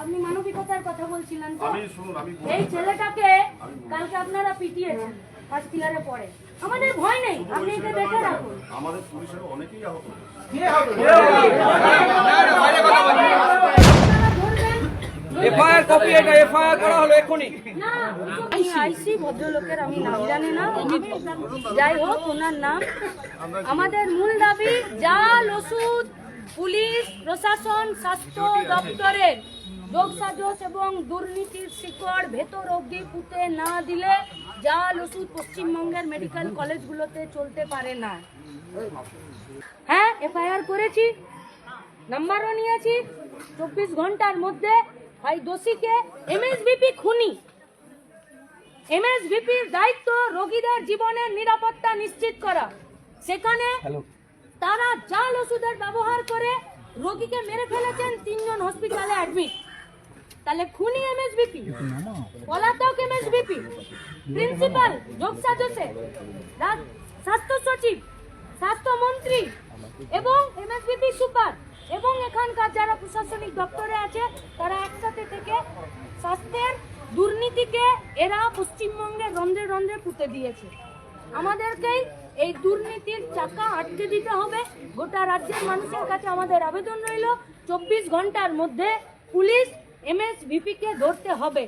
আপনি মানবিকতার কথা বলছিলেন তো। আমি শুনুন আমি বলছি। এই ছেলেটাকে কালকে আপনারা পিটিয়েছেন ফার্স্ট ইয়ারে পড়ে। আমাদের ভয় নেই আপনি একে দেখে রাখুন। আমাদের পুলিশের অনেকেই আহত হয়েছে। আপনারা ধরবেন এফআইআর কপি এটা এফআইআর করা হলো এক্ষুনি। না আমি আইসি ভদ্রলোকের আমি নাম জানি না। যাই হোক ওনার নাম। আমাদের মূল দাবি জাল ওষুধ পুলিশ, প্রশাসন, স্বাস্থ্য দপ্তরের যোগসাজস এবং দুর্নীতির শিকড়, ভেতর অব্দি পুঁতে না দিলে জাল, ওষুধ পশ্চিমবঙ্গের মেডিকেল কলেজগুলোতে চলতে পারে না। হ্যাঁ এফআইআর করেছি, নাম্বারও নিয়েছি, চব্বিশ ঘণ্টার মধ্যে হয় দোষীকে এমএসবিপি খুনি। এমএসভিপির দায়িত্ব রোগীদের জীবনের নিরাপত্তা নিশ্চিত করা। সেখানে তারা জাল ওষুধের ব্যবহার করে রোগীকে মেরে ফেলেছেন, তিনজন হসপিটালে অ্যাডমিট তাহলে খুনি এমএসবিপি পলাতক এমএসবিপি প্রিন্সিপাল যোগসাজসে রাজ- স্বাস্থ্য সচিব স্বাস্থ্যমন্ত্রী এবং এমএসবিপি সুপার এবং এখানকার যারা প্রশাসনিক দপ্তরে আছে, তারা একসাথে থেকে স্বাস্থ্যের দুর্নীতিকে এরা পশ্চিমবঙ্গের রন্ধ্রে রন্ধ্রে পুঁতে দিয়েছে। আমাদেরকেই এই দুর্নীতির চাকা আটকে দিতে হবে। গোটা রাজ্যের মানুষের কাছে আমাদের আবেদন রইল। চব্বিশ ঘণ্টার মধ্যে পুলিশ এমএসভিপিকে ধরতে হবে।